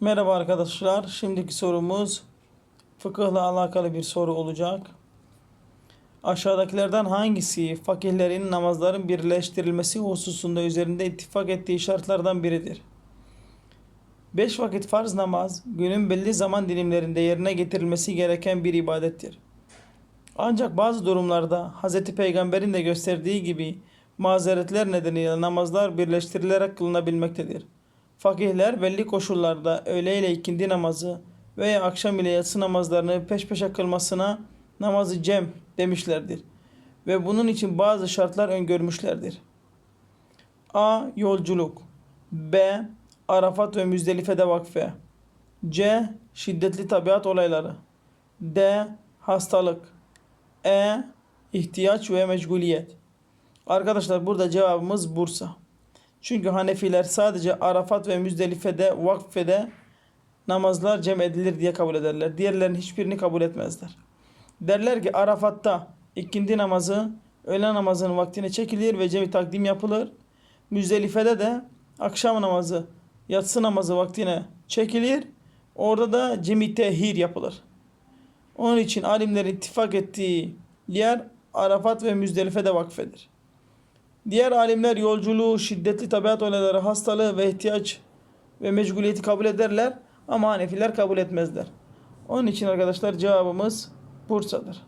Merhaba arkadaşlar. Şimdiki sorumuz fıkıhla alakalı bir soru olacak. Aşağıdakilerden hangisi fakihlerin namazların birleştirilmesi hususunda üzerinde ittifak ettiği şartlardan biridir? Beş vakit farz namaz günün belli zaman dilimlerinde yerine getirilmesi gereken bir ibadettir. Ancak bazı durumlarda Hz. Peygamber'in de gösterdiği gibi mazeretler nedeniyle namazlar birleştirilerek kılınabilmektedir. Fakihler belli koşullarda öğle ile ikindi namazı veya akşam ile yatsı namazlarını peş peşe kılmasına namazı cem demişlerdir. Ve bunun için bazı şartlar öngörmüşlerdir. A. Yolculuk B. Arafat ve Müzdelife'de vakfe C. Şiddetli tabiat olayları D. Hastalık E. ihtiyaç ve meşguliyet Arkadaşlar burada cevabımız Bursa. Çünkü Hanefiler sadece Arafat ve Müzdelife'de vakfede namazlar cem edilir diye kabul ederler. Diğerlerinin hiçbirini kabul etmezler. Derler ki Arafat'ta ikindi namazı öğle namazının vaktine çekilir ve cemi takdim yapılır. Müzdelife'de de akşam namazı yatsı namazı vaktine çekilir. Orada da cemi tehir yapılır. Onun için alimlerin ittifak ettiği yer Arafat ve Müzdelife'de vakfedir. Diğer alimler yolculuğu, şiddetli tabiat olayları, hastalığı ve ihtiyaç ve meşguliyeti kabul ederler ama Hanefiler kabul etmezler. Onun için arkadaşlar cevabımız Bursa'dır.